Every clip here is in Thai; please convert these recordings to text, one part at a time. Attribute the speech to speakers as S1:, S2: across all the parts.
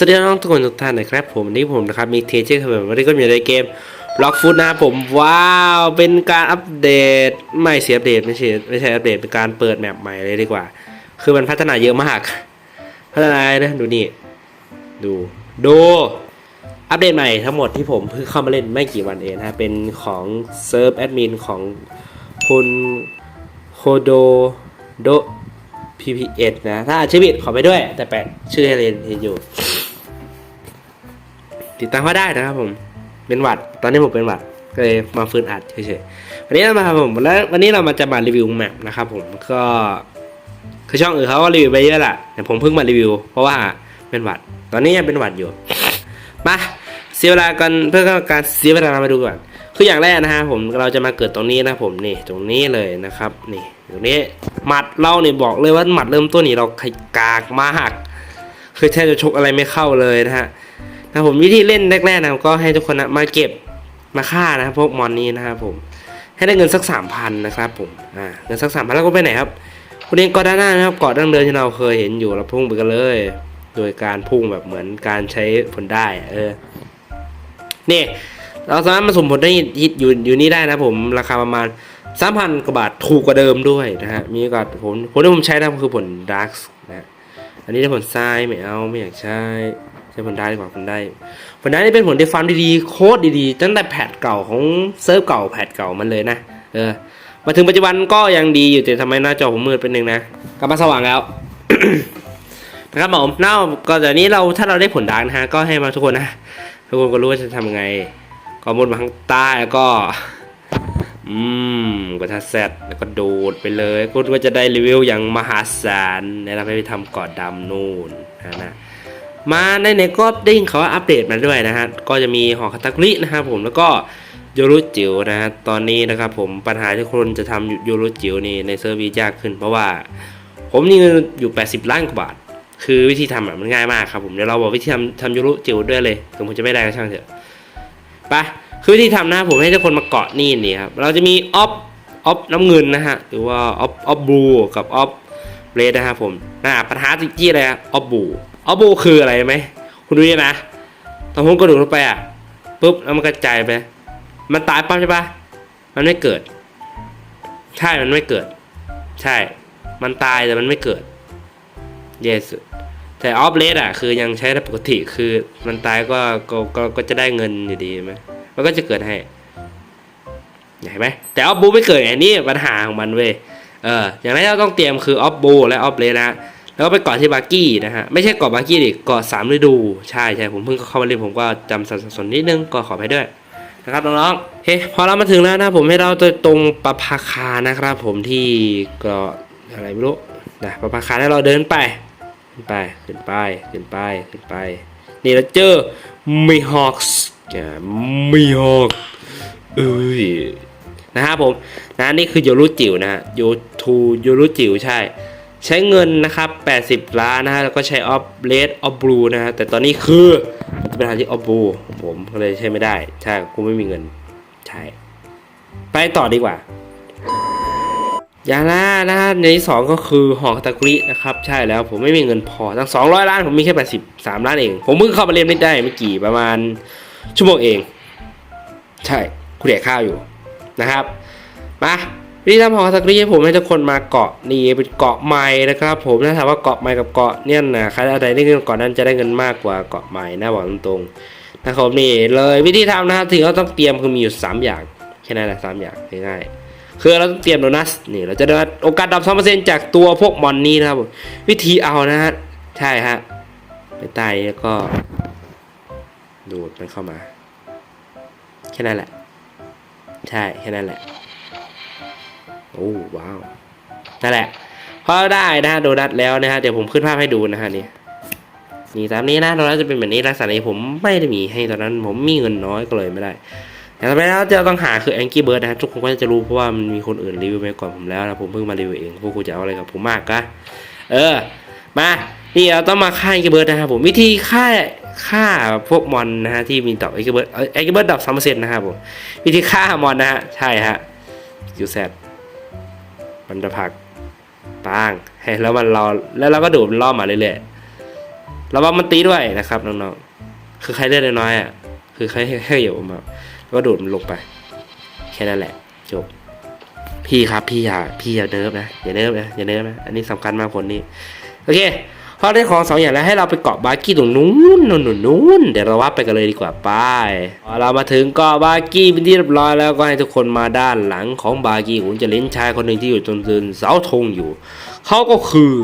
S1: สวัสดีน้องทุกคนทุกท่านนะครับผมวันนี้ผมนะครับมีเทเจอร์ครับวันนี้ก็อยู่ในเกมล็อกฟุตนะครับผมว้าวเป็นการอัปเดตไม่เสียอัปเดตไม่ใช่ไม่ใช่อัปเดตเป็นการเปิดแมปใหม่เลยดีกว่า คือมันพัฒนาเยอะมาก พัฒนาอะไรนะดูนี่ดูดูอัปเดตใหม่ทั้งหมดที่ผมเพิ่งเข้ามาเล่นไม่กี่วันเองนะเป็นของเซิร์ฟแอดมินของคุณโคโดโด PPS นะ ถ้าอาชื่อผิดขอไปด้วย แต่แปะชื่อให้เรนเห็นอยู่ ติดตามก็ได้นะครับผมเป็นหวัด ตอนนี้ผมเป็นหวัดก็เลยมาฟื้นอัดเฉยๆวันนี้เรามาครับผมแล้ววันนี้เรามาจะมารีวิวแมปนะครับผมก็คือช่องอื่นเขาก็รีวิวไปเยอะแหละแต่ผมเพิ่งมารีวิว เพราะว่าเป็นหวัด ตอนนี้ยังเป็นหวัดอยู่มาเสียเวลากันเพื่อการเสียเวลามาดูก่อนคืออย่างแรกนะฮะผมเราจะมาเกิดตรงนี้นะผมนี่ตรงนี้เลยนะครับ นี่ตรงนี้หมัดเราเนี่ยบอกเลยว่าหมัดเริ่มต้นนี่เราขกากมากคือแทบจะชกอะไรไม่เข้าเลยนะฮะ นะผมวิธีเล่นแรกๆนะก็ให้ทุกคนนะมาเก็บมาฆ่านะพวกมอนนี้นะครับผมให้ได้เงินสักสามพันนะครับผมอ่าเงินสักสามพันแล้วก็ไปไหนครับคุณเองเก็ด้านหน้านะครับเกาะดั้งเดิมที่เราเคยเห็นอยู่เราพุ่งไปกันเลย โดยการพุ่งแบบเหมือนการใช้ผลได้เออนี่เราสามารถมาสมผลได้อยู่อยู่นี่ได้นะผมราคาประมาณสามพันกว่าบาทถูกกว่าเดิมด้วยนะฮะมีกับผลผลที่ผมใช้นะคือผลดักนะอันนี้ได้ผลทรายไม่เอาไม่อยากใช้ ช้ผลได้ดีกว่าผลได้ผลได้นี่เป็นผลที่ฟาร์มดีๆโคตรดีๆ ตั้งแต่แพทเก่าของเซิร์ฟเก่าแพทเก่ามันเลยนะ เออ มาถึงปัจจุบันก็ยังดีอยู่แต่ทำไมหน้าจอผมมืดเป็นหนึ่งนะ กลับมาสว่างแล้วนะครับผมเน่าก็แต่นี้เราถ้าเราได้ผลดักนะฮะก็ให้มาทุกคนนะ ทุกคนก็รู้ว่าจะทำไง ก็มุดมาข้างใต้แล้วก็ อืมกดทัดแซดแล้วก็โดดไปเลยก็ว่าจะได้รีวิวอย่างมหาศาลในะครับไปทำเกาะดำนู่นนะนะ มาในในก็ได้ยินเขาว่าอัปเดตมาด้วยนะฮะก็จะมีหอคาตาคุรินะครับผมแล้วก็โยรุจิ๋วนะฮะตอนนี้นะครับผมปัญหาที่คนจะทำโยรุจิ๋วนี่ในเซิร์ฟวียากขึ้น เพราะว่า ผมนี่เงินอยู่ 80 ล้านกว่าบาท คือวิธีทำอะมันง่ายมากครับผมเดี๋ยวเราบอกวิธีทำทำโยรุจิ๋วด้วยเลยถึงผมจะไม่ได้ก็ช่างเถอะไปคือวิธีทำนะผมให้ทุกคนมาเกาะนี่นี่ครับเราจะมีออฟออฟน้ำเงินนะฮะหรือว่าออฟออฟบลูกับออฟเรดนะครับผมนะปัญหาจริงๆเลยครับออฟบลู ออฟบลูคืออะไรไหมคุณดูนี่นะตอนผมกระโดดลงไปอะปุ๊บแล้วมันกระจายไป มันตายปั๊บใช่ปะมันไม่เกิด ใช่มันไม่เกิด ใช่ มันตายแต่มันไม่เกิด yes แต่ออฟเลสอะคือยังใช้ได้ปกติคือมันตายก็ก็ก็ก็จะได้เงินอยู่ดีไหมมันก็จะเกิดให้เห็นไหมแต่ออฟบูไม่เกิดไงนี่ปัญหาของมันเว้ยเอออย่างแรกเราต้องเตรียมคือออฟบูและออฟเลสนะ แล้วก็ไปเกาะที่บากี้นะฮะไม่ใช่เกาะบากี้ดิเกาะสามฤดูใช่ใช่ผมเพิ่งเข้ามาเล่นผมก็จำสับสนนิดนึงก็ขอไปด้วยนะครับน้องๆเฮ้พอเรามาถึงแล้วนะผมให้เราตรงปะภาคานะครับ ผมที่เก็อะไรไม่รู้นะปะภาคาให้เราเดินไปขึ้นไปขึ้นไปขึ้นไปขึ้นไป นี่เราเจอมีฮอคส์มีฮอคเอ้ยนะครับผมนะนี่คือโยรุจิ๋วนะฮะโยทูโยรุจิ๋วใช่ ใช้เงินนะครับ 80 ล้านนะฮะ แล้วก็ใช้ออฟเลดออฟบลูนะฮะ แต่ตอนนี้คือเป็นทางที่ออฟบลูผมก็เลยใช้ไม่ได้ ใช่กูไม่มีเงิน ใช่ ไปต่อดีกว่าย่างแรกนะฮะในที่สองก็คือหอคาตากรินะครับ ใช่แล้วผมไม่มีเงินพอ ทั้ง 200 ล้าน ผมมีแค่ 83 ล้านเอง ผมเพิ่งเข้ามาเล่นได้ไม่กี่ประมาณชั่วโมงเอง ใช่กูแดกข้าวอยู่นะครับ มา วิธีทำหอคาตากุริให้ผมให้ทุกคนมาเกาะนี่เป็นเกาะไม้นะครับ ผมถ้าถามว่าเกาะไม้กับเกาะเนี่ยนะใครอะไรได้เงินเกาะนั้นจะได้เงินมากกว่าเกาะไม้นะบอกตรงๆนะครับนี่เลยวิธีทำนะครับถึงเราต้องเตรียมคือมีอยู่ 3 อย่างแค่นั้นแหละสามอย่างง่ายๆคือเราต้องเตรียมโดนัทนี่เราจะได้โอกาสดับสองเปอร์เซ็นต์จากตัวพวกมอนนี้นะครับวิธีเอานะฮะใช่ฮะไปใต้แล้วก็ดูดมันเข้ามา แค่นั้นแหละ ใช่ แค่นั้นแหละ โอ้ว้าวนั่นแหละพอได้นะฮะโดนัทแล้วนะฮะเดี๋ยวผมขึ้นภาพให้ดูนะฮะนี่นี่ตามนี้นะโดนัทจะเป็นแบบนี้ลักษณะนี้ผมไม่ได้มีให้ตอนนั้นผมมีเงินน้อยก็เลยไม่ได้แต่ต่อไปแล้วจะต้องหาคือแองกี้เบิร์ดนะฮะทุกคนก็จะรู้เพราะว่ามันมีคนอื่นรีวิวไปก่อนผมแล้วนะผมเพิ่งมารีวิวเองพวกคุณจะเอาอะไรกับผมมากกะเออมานี่เราต้องมาฆ่าแองกี้เบิร์ดนะครับผมวิธีฆ่าฆ่าพวกมอนนะฮะที่มีดอกแองกี้เบิร์ดแองกี้เบิร์ดดอกสามเปอร์เซ็นต์นะครับผมวิธีฆ่ามอนนะฮะใช่ฮะยูแซด มันจะผักปังแล้วมันรอแล้วเราก็ดูดมันล่อมาเรื่อยๆระวังมันตีด้วยนะครับน้องๆคือใครเลือดน้อยๆอะคือใครให้ให้เหยียบออกมาแล้วก็ดูดมันลงไป แค่นั้นแหละ จบ พี่ครับพี่อย่าพี่อย่าเนิร์ฟนะอย่าเนิร์ฟนะอย่าเนิร์ฟนะอันนี้สำคัญมากผลนี้โอเค พอได้ของสองอย่างแล้วให้เราไปเกาะบาร์กี้ตรงนู้นนู่นนู่นเดี๋ยวเราว่าไปกันเลยดีกว่าไปพอเรามาถึงเกาะบาร์กี้เป็นที่เรียบร้อยแล้วก็ให้ทุกคนมาด้านหลังของบาร์กี้ผมจะเล่นชายคนหนึ่งที่อยู่ตรงเดินเสาธงอยู่เขาก็คือ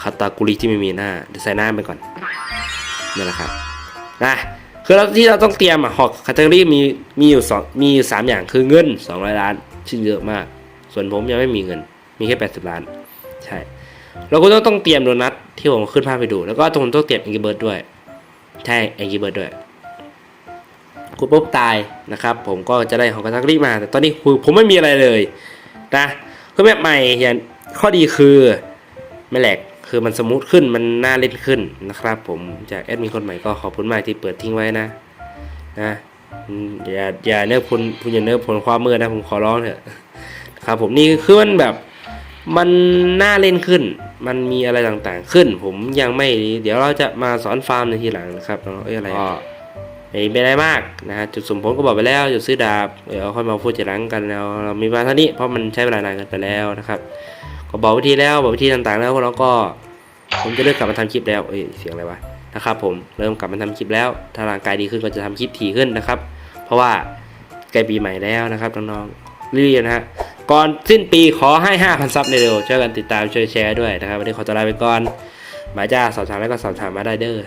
S1: คาตากุริที่ไม่มีหน้าเดี๋ยวใส่หน้าไปก่อนนี่แหละครับนะคือเราที่เราต้องเตรียมอะหอกคาตากุริมีมีอยู่สองมีอยู่สามอย่างคือเงินสองร้อยล้านซึ่งเยอะมาก ส่วนผมยังไม่มีเงิน มีแค่แปดสิบล้าน ใช่ เราก็ต้องต้องเตรียมโดนัทที่ผมขึ้นภาพไปดู แล้วก็ตรงต้องเตรียมแองกี้เบิร์ดด้วย ใช่แองกี้เบิร์ดด้วยกูปุ๊บตายนะครับ ผมก็จะได้ของกระทักรีมา แต่ตอนนี้คือผมไม่มีอะไรเลยนะคือแบบใหม่อย่างข้อดีคือไม่แหลกคือมันสมูทขึ้นมันน่าเล่นขึ้นนะครับ ผมจากแอดมินคนใหม่ก็ขอบคุณมากที่เปิดทิ้งไว้นะนะอย่าอย่าเนื้อพลคุณอย่าเนื้อผลความมืดนะผมขอร้องเถอะครับผมนี่คือมันแบบ มันน่าเล่นขึ้น มันมีอะไรต่างๆขึ้น ผมยังไม่ เดี๋ยวเราจะมาสอนฟาร์มในทีหลังนะครับเนาะเอ้ยอะไรก็ไม่เป็นอะไรมากนะฮะจุดสมผลก็บอกไปแล้วจุดซื้อดาบเดี๋ยวค่อยมาพูดทีหลังกันแล้วเรามีมาเท่านี้เพราะมันใช้เวลานานกันไปแล้วนะครับ ก็บอกวิธีแล้วบอกวิธีต่างๆ แล้วเราก็ ผมจะเริ่มกลับมาทำคลิปแล้วเอ้ยเสียงอะไรวะนะครับ ผมเริ่มกลับมาทำคลิปแล้ว ถ้าร่างกายดีขึ้นก็จะทำคลิปถี่ขึ้นนะครับ เพราะว่าใกล้ปีใหม่แล้วนะครับน้องๆรีบๆนะฮะ ก่อนสิ้นปีขอให้ 5,000 ซับเร็วๆช่วยกันติดตามช่วยแชร์ด้วยนะครับ วันนี้ขอตัวลาไปก่อนหมายจ้าสอบถามแล้วก็สอบถามมาได้เด้อ